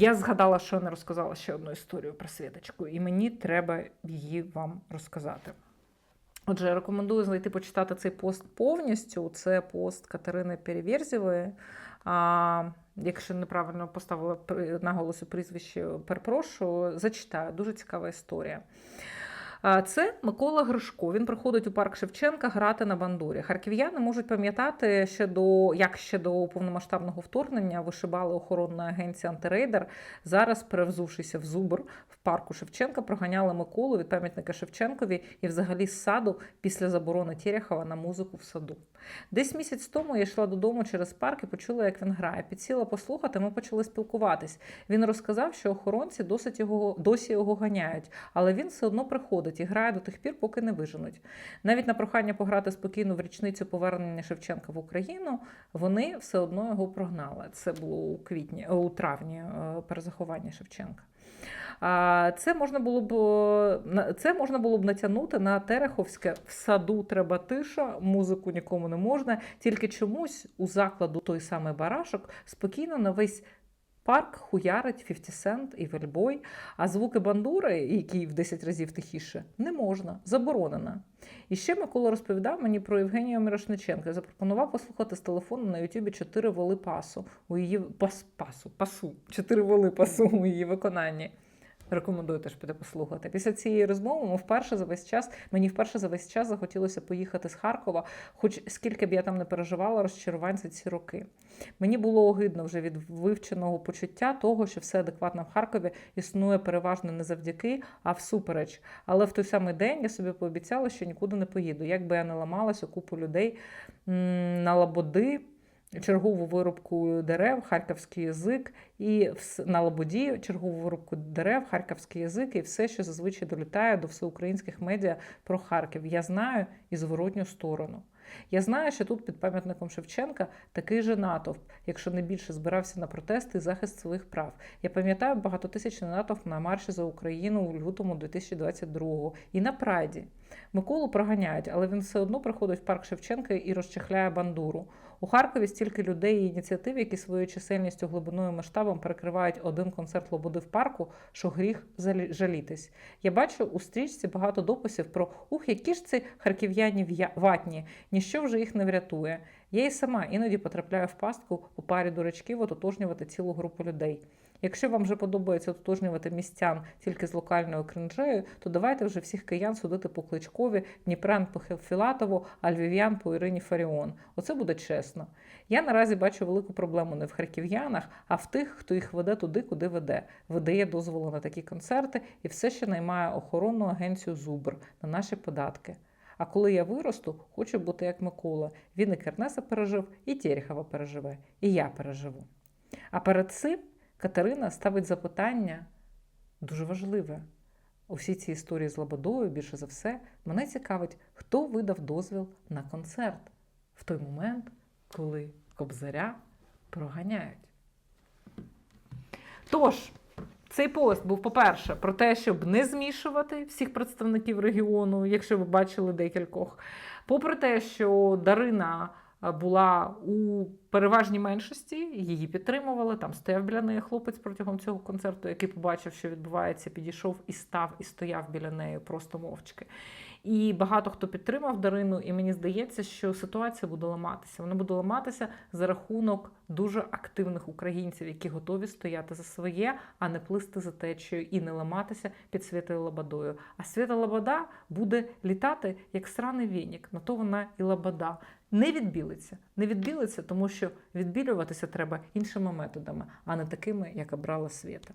Я згадала, що не розказала ще одну історію про Світочку, і мені треба її вам розказати. Отже, рекомендую знайти почитати цей пост повністю. Це пост Катерини Переверзєвої. А, якщо неправильно поставила при- наголосу прізвище, перепрошую, зачитаю. Дуже цікава історія. Це Микола Гришко. Він приходить у парк Шевченка грати на бандурі. Харків'яни можуть пам'ятати ще до як ще до повномасштабного вторгнення вишибали охоронна агенція Антирейдер. Зараз, перевзувшися в зубр в парку Шевченка, проганяли Миколу від пам'ятника Шевченкові і взагалі з саду після заборони Терехова на музику в саду. Десь місяць тому я йшла додому через парк і почула, як він грає. Підсіла послухати, ми почали спілкуватись. Він розказав, що охоронці досить його досі його ганяють, але він все одно приходить і грає до тих пір, поки не виженуть. Навіть на прохання пограти спокійно в річницю повернення Шевченка в Україну вони все одно його прогнали. Це було у квітні, у травні е, перезаховання Шевченка. А Це можна було б це можна було б натягнути на Тереховське в саду треба тиша, музику нікому не можна. Тільки чомусь у закладу той самий барашок спокійно на весь. Парк хуярить 50 Cent і Вельбой, а звуки бандури, які в 10 разів тихіше, не можна, заборонено. І ще Микола розповідав мені про Євгенію Мірошниченка. Запропонував послухати з телефону на Ютубі чотири воли пасу у її пас, пасу, пасу, чотири воли пасу у її виконанні. Рекомендую теж піти послухати. Після цієї розмови ми вперше за весь час мені вперше за весь час захотілося поїхати з Харкова, хоч скільки б я там не переживала розчарувань за ці роки. Мені було огидно вже від вивченого почуття того, що все адекватно в Харкові існує переважно не завдяки, а всупереч. Але в той самий день я собі пообіцяла, що нікуди не поїду. Як би я не ламалася купу людей на лабоди. Чергову вирубку дерев, харківський язик, і на Лободі чергову вирубку дерев, харківський язик, і все, що зазвичай долітає до всеукраїнських медіа про Харків. Я знаю і зворотню сторону. Я знаю, що тут під пам'ятником Шевченка такий же натовп, якщо не більше збирався на протести і захист своїх прав. Я пам'ятаю багатотисячний натовп на марші за Україну у лютому 2022-го і на Прайді. Миколу проганяють, але він все одно приходить в парк Шевченка і розчехляє бандуру. У Харкові стільки людей і ініціатив, які своєю чисельністю, глибиною масштабом перекривають один концерт Лободи в парку, що гріх жалітись. Я бачу у стрічці багато дописів про ух, які ж ці харків'яні в'я- ватні, ніщо вже їх не врятує. Я і сама іноді потрапляю в пастку у парі дурачків ототожнювати цілу групу людей. Якщо вам вже подобається ототожнювати містян тільки з локальною кринжею, то давайте вже всіх киян судити по Кличкові, Дніпрян по Філатову, а львів'ян по Ірині Фаріон. Оце буде чесно. Я наразі бачу велику проблему не в харків'янах, а в тих, хто їх веде туди, куди веде, видає дозволи на такі концерти і все ще наймає охоронну агенцію Зубр на наші податки. А коли я виросту, хочу бути як Микола. Він і Кернеса пережив, і Терехова переживе, і я переживу. А перед цим Катерина ставить запитання дуже важливе. У всій цій історії з Лободою, більше за все, мене цікавить, хто видав дозвіл на концерт в той момент, коли Кобзаря проганяють. Тож, цей пост був, по-перше, про те, щоб не змішувати всіх представників регіону, якщо ви бачили декількох. Попри те, що Дарина е, була у переважній меншості, її підтримували. Там стояв біля неї хлопець протягом цього концерту, який побачив, що відбувається, підійшов і став, і стояв біля неї просто мовчки. І багато хто підтримав Дарину, і мені здається, що ситуація буде ламатися. Вона буде ламатися за рахунок дуже активних українців, які готові стояти за своє, а не плисти за течією і не ламатися під Святою Лободою. А Свята Лобода буде літати як сраний вінік, на то вона і Лобода. Не відбілиться, не відбілиться, тому що відбілюватися треба іншими методами, а не такими, як обрала Свята.